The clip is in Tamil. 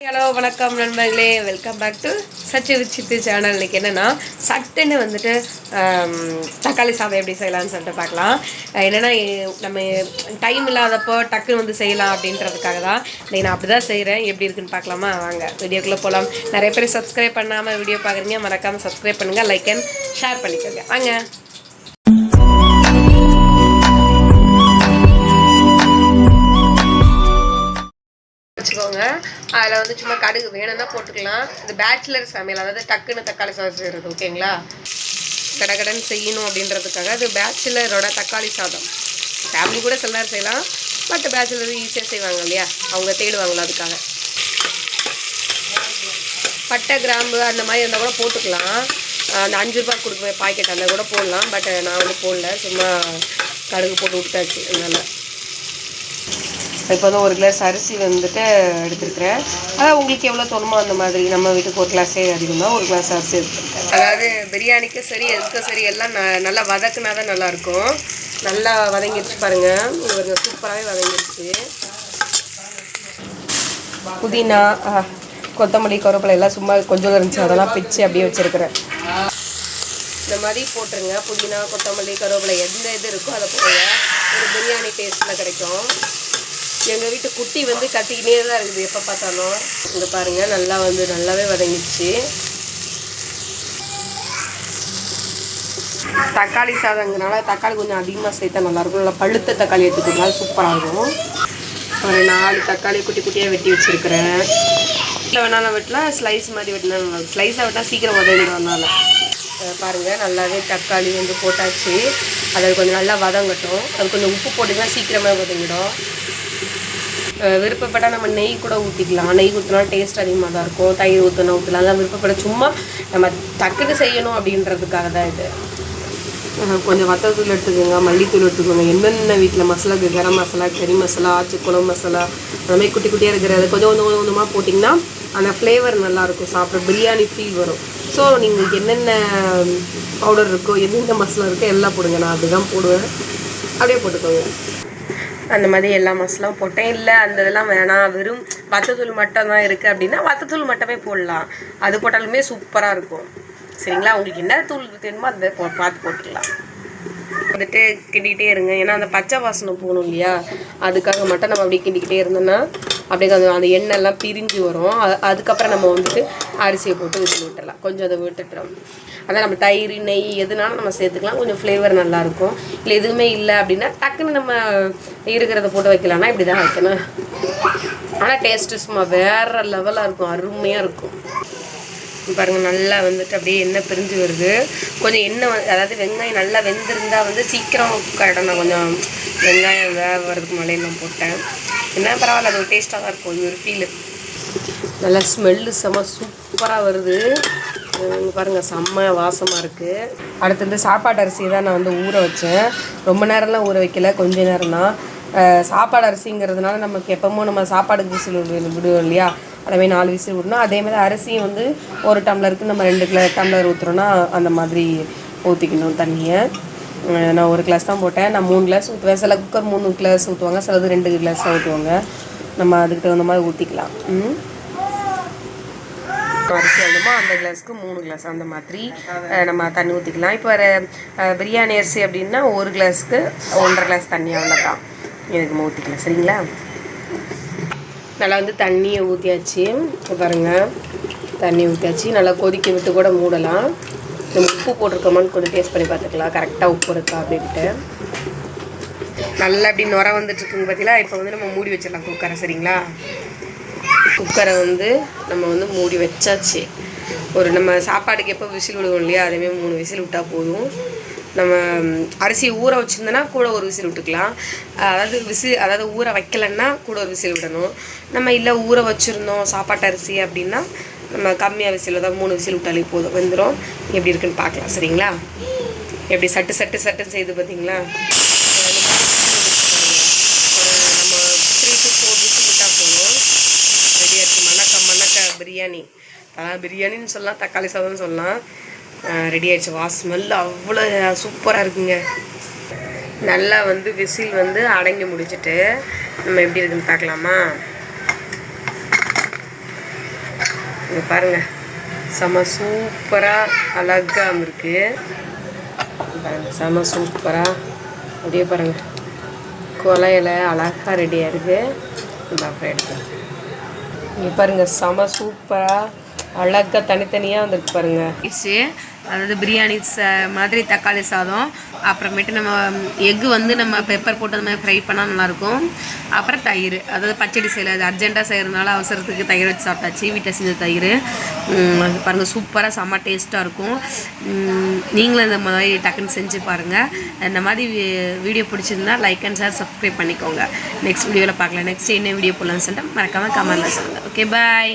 ஹலோ வணக்கம் நண்பர்களே. வெல்கம் பேக் டு சச்சி விச்சித்து சேனல் இன்னைக்கு என்னென்னா சட்டுன்னு வந்துட்டு தக்காளி சாதம் எப்படி செய்யலாம்னு சொல்லிட்டு பார்க்கலாம். என்னென்னா என்னன்னா நம்ம டைம் இல்லாதப்போ டக்குன்னு வந்து செய்யலாம் அப்படின்றதுக்காக தான் இன்றைக்கி நான் அப்படி தான் செய்கிறேன் எப்படி இருக்குன்னு பார்க்கலாமா? வாங்க வீடியோக்குள்ளே போகலாம் நிறைய பேர் சப்ஸ்கிரைப் பண்ணாமல் வீடியோ பார்க்குறீங்க மறக்காமல் சப்ஸ்கிரைப் பண்ணுங்கள் லைக் அண்ட் ஷேர் பண்ணிக்கோங்க. வாங்க. அதில் வந்து சும்மா கடுகு வேணும்னா போட்டுக்கலாம். இது பேச்சுலர் சமையல் அதாவது டக்குன்னு தக்காளி சாதம் செய்கிறது ஓகேங்களா? கடகடன் செய்யணும் அப்படின்றதுக்காக அது பேச்சுலரோட தக்காளி சாதம். ஃபேமிலி கூட சில நேரம் செய்யலாம். பட் பேச்சுலர் ஈஸியாக செய்வாங்க இல்லையா? அவங்க தேடுவாங்களா அதுக்காக. பட்டை கிராம்பு அந்த மாதிரி இருந்தால் கூட போட்டுக்கலாம். அந்த அஞ்சு ரூபா கொடுக்குற பாக்கெட் அந்த கூட போடலாம். பட் நான் வந்து போடல. சும்மா கடுகு போட்டு விட்டாச்சு அதனால். இப்போ வந்து ஒரு கிளாஸ் அரிசி வந்துட்டு எடுத்துருக்கிறேன். அதான் உங்களுக்கு எவ்வளோ தோணுமோ அந்த மாதிரி நம்ம வீட்டுக்கு ஒரு கிளாஸே அதிகம் தான் ஒரு கிளாஸ் அரிசி எடுத்துருக்கேன் அதாவது பிரியாணிக்கும் சரி எதுக்கும் சரி எல்லாம் ந- நல்லா வதக்குனா தான் நல்லாயிருக்கும். நல்லா வதங்கிடுச்சு பாருங்கள் ஒரு சூப்பராகவே வதங்கிடுச்சு. புதினா கொத்தமல்லி கருவேப்பிலை எல்லாம் சும்மா கொஞ்சம் இருந்துச்சு. அதெல்லாம் பிச்சு அப்படியே வச்சுருக்கிறேன். இந்த மாதிரி போட்டுருங்க. புதினா கொத்தமல்லி கருவேப்பிலை எந்த இது இருக்கோ அதை போடுங்க. ஒரு பிரியாணி டேஸ்ட்டில் கிடைக்கும். எங்கள் வீட்டு குட்டி வந்து கத்திக்கிட்டே தான் இருக்குது. எப்போ பார்த்தாலும். இங்கே பாருங்கள் நல்லா வந்து நல்லாவே வதங்கிடுச்சு. தக்காளி சாதங்கிறனால தக்காளி கொஞ்சம் அதிகமாக சேர்த்தா நல்லாயிருக்கும். நல்லா பழுத்த தக்காளி எடுத்துக்கிறதுனால சூப்பராக இருக்கும். ஒரு நாலு தக்காளி குட்டி குட்டியாக வெட்டி வச்சுருக்கிறேன். இல்லை வேணாலும் வெட்டினா ஸ்லைஸ் மாதிரி வெட்டினா நல்லா ஸ்லைஸாக வெட்டினா சீக்கிரம் வதங்கிடும் அதனால் பாருங்கள் நல்லாவே தக்காளி வந்து போட்டாச்சு. அதை கொஞ்சம் நல்லா வதங்கட்டும். அது கொஞ்சம் உப்பு போட்டிங்கன்னா சீக்கிரமாக வதங்கிடும். விருப்பப்பட்டால் நம்ம நெய் கூட ஊற்றிக்கலாம் நெய் ஊற்றினா டேஸ்ட் அதிகமாக தான் இருக்கும். தயிர் ஊற்றினா ஊற்றலாம் அதான் விருப்பப்பட சும்மா நம்ம டக்குன்னு செய்யணும் அப்படின்றதுக்காக தான் இது. கொஞ்சம் கொஞ்சம் வத்தத்தூள் எடுத்துக்கோங்க மல்லித்தூள் எடுத்துக்கோங்க. என்னென்ன வீட்டில் மசாலா கரம் மசாலா கறி மசாலா ஆச்சு குழம்பு மசாலா அந்த மாதிரி குட்டி குட்டியாக இருக்கிறது கொஞ்சம் கொஞ்சம் கொஞ்சம் கொஞ்சமாக போட்டிங்கன்னா அந்த ஃப்ளேவர் நல்லாயிருக்கும் சாப்பிட பிரியாணி ஃபீல் வரும். ஸோ நீங்கள் என்னென்ன பவுடர் இருக்கோ எந்தெந்த மசாலா இருக்கோ எல்லாம் போடுங்க. நான் அதுதான் போடுவேன். அப்படியே போட்டுக்கோங்க. அந்த மாதிரி எல்லா மசாலாவும் போட்டேன். இல்லை அந்த இதெல்லாம் வேணாம். வெறும் வத்தத்தூள் மட்டும் தான் இருக்குது அப்படின்னா வத்தத்தூள் மட்டுமே போடலாம். அது போட்டாலுமே சூப்பராக இருக்கும். சரிங்களா? உங்களுக்கு என்ன தூள் வேணுமோ அதை போ பார்த்து போட்டுக்கலாம். வந்துட்டு கிண்டிக்கிட்டே இருங்க. ஏன்னா அந்த பச்சை வாசனை போகணும் இல்லையா? அதுக்காக மட்டும் நம்ம அப்படியே கிண்டிக்கிட்டே இருந்தோன்னா அப்படியே அந்த அந்த எண்ணெய்லாம் பிரிஞ்சு வரும். அதுக்கப்புறம் நம்ம வந்துட்டு அரிசியை போட்டு விட்டு விட்டுடலாம் கொஞ்சம் அதை விட்டுட்டுறோம் அதான் நம்ம தயிர் நெய் எதுனாலும் நம்ம சேர்த்துக்கலாம். கொஞ்சம் ஃப்ளேவர் நல்லாயிருக்கும். இல்லை எதுவுமே இல்லை அப்படின்னா டக்குன்னு நம்ம இருக்கிறத போட்டு வைக்கலாம்னா இப்படி தான் வைக்கணும். ஆனால் டேஸ்ட்டு சும்மா வேறு லெவலாக இருக்கும். அருமையாக இருக்கும். பாருங்க நல்லா வந்துட்டு அப்படியே எண்ணெய் பிரிஞ்சு வருது. கொஞ்சம் எண்ணெய் அதாவது வெங்காயம் நல்லா வெந்திருந்தால் வந்து சீக்கிரம் கரெக்டாக நான் கொஞ்சம் வெங்காயம் வேக வரதுக்கு முன்னாடியே நான் போட்டேன். என்ன பரவாயில்ல அது ஒரு டேஸ்ட்டாக தான் இருக்கும். இது ஒரு ஃபீலு நல்லா ஸ்மெல்லு செம்ம சூப்பராக வருது. பாருங்கள் செம்ம வாசமாக இருக்குது அடுத்து வந்து சாப்பாடு அரிசி தான் நான் வந்து ஊற வச்சேன். ரொம்ப நேரம்லாம் ஊற வைக்கல கொஞ்ச நேரம் தான். சாப்பாடு அரிசிங்கிறதுனால நமக்கு எப்பவும் நம்ம சாப்பாடுக்கு விசில் விடு- விடுவோம் இல்லையா? அதே நாலு விசில் விடணும். அதே மாதிரி அரிசியும் வந்து ஒரு டம்ளருக்கு நம்ம ரெண்டு கிலோ டம்ளர் ஊற்றுறோன்னா அந்த மாதிரி ஊற்றிக்கணும் தண்ணியை. நான் ஒரு கிளாஸ் தான் போட்டேன். நான் மூணு கிளாஸ் ஊற்றுவேன் சில குக்கர் மூணு கிளாஸ் ஊற்றுவாங்க சிலது ரெண்டு கிளாஸ் தான் ஊற்றுவாங்க நம்ம அதுக்கு தகுந்த மாதிரி ஊற்றிக்கலாம் அரிசி வேணுமோ அந்த கிளாஸ்க்கு மூணு கிளாஸ் அந்த மாதிரி நம்ம தண்ணி ஊற்றிக்கலாம் இப்போ பிரியாணி அரிசி அப்படின்னா ஒரு கிளாஸ்க்கு ஒன்றரை கிளாஸ் தண்ணி அவ்வளோதான் இதுக்கு நம்ம ஊற்றிக்கலாம் சரிங்களா? நல்லா வந்து தண்ணியை ஊற்றியாச்சு பாருங்கள் தண்ணி ஊற்றியாச்சு நல்லா கொதிக்க விட்டு கூட மூடலாம். நம்ம உப்பு போட்டிருக்கோமான்னு கொஞ்சம் டேஸ்ட் பண்ணி பார்த்துக்கலாம். கரெக்டாக உப்பு இருக்கா அப்படின்ட்டு. நல்லா அப்படி நுர வந்துட்டு இருக்குங்க பார்த்தீங்களா இப்போ வந்து நம்ம மூடி வச்சிடலாம் குக்கரை சரிங்களா? குக்கரை வந்து நம்ம வந்து மூடி வச்சாச்சு. ஒரு நம்ம சாப்பாடுக்கு எப்போ விசில் விடுவோம் இல்லையா? அதேமாதிரி மூணு விசில் விட்டால் போதும். நம்ம அரிசியை அரிசி ஊற வச்சுருந்தோன்னா கூட ஒரு விசில் விட்டுக்கலாம். அதாவது விசில் அதாவது ஊற வைக்கலன்னா கூட ஒரு விசில் விடணும். நம்ம இல்லை ஊற வச்சுருந்தோம் சாப்பாட்டு அரிசி அப்படின்னா நம்ம கம்மியாக விசில் தான் மூணு விசில் விட்டாலே போதும். வெந்துடும் எப்படி இருக்குன்னு பார்க்கலாம். சரிங்களா? எப்படி சட்டு சட்டு சட்டு செய்து பார்த்தீங்களா? ஒரு நம்ம த்ரீ டு ஃபோர் விசில் விட்டால் போதும் ரெடியாக இருக்குது மணக்க மணக்க பிரியாணி அதான் பிரியாணின்னு சொல்லலாம் தக்காளி சாதம்னு சொல்லலாம் ரெடி ஆயிடுச்சு வா ஸ்மெல் அவ்வளோ சூப்பராக இருக்குங்க நல்லா வந்து விசில் வந்து அடங்கி முடிச்சுட்டு நம்ம எப்படி இருக்குன்னு பார்க்கலாமா? இங்கே பாருங்கள் செம சூப்பராக அழகாக இருக்குது பாருங்கள் செம சூப்பராக அப்படியே பாருங்கள் கொலையில் அழகாக ரெடியாக இருக்குது இந்த அப்புறம் எடுக்கலாம். இங்கே பாருங்கள் செம சூப்பராக அழகாக தனித்தனியாக வந்துருக்கு பாருங்கள் அதாவது பிரியாணி ச மாதிரி தக்காளி சாதம். அப்புறமேட்டு நம்ம எக்கு வந்து நம்ம பெப்பர் போட்டு அந்த மாதிரி ஃப்ரை பண்ணால் நல்லாயிருக்கும். அப்புறம் தயிர். அதாவது பச்சடி செய்யலை அது அர்ஜென்ட்டாக செய்கிறதுனால அவசரத்துக்கு தயிர் வச்சு சாப்பிட்டாச்சு. வீட்டை செஞ்ச தயிர். பாருங்கள் சூப்பராக செம்ம டேஸ்ட்டாக இருக்கும். நீங்களும் இந்த மாதிரி டக்குன்னு செஞ்சு பாருங்கள் இந்த மாதிரி வீடியோ பிடிச்சிருந்தா லைக் அண்ட் ஷேர் சப்ஸ்கிரைப் பண்ணிக்கோங்க. நெக்ஸ்ட் வீடியோவில் பார்க்கலாம். நெக்ஸ்ட் என்ன வீடியோ போடலாம்னு சொல்லிட்டு மறக்காமல் கமெண்ட்டில் சொல்லுங்கள் ஓகே பாய்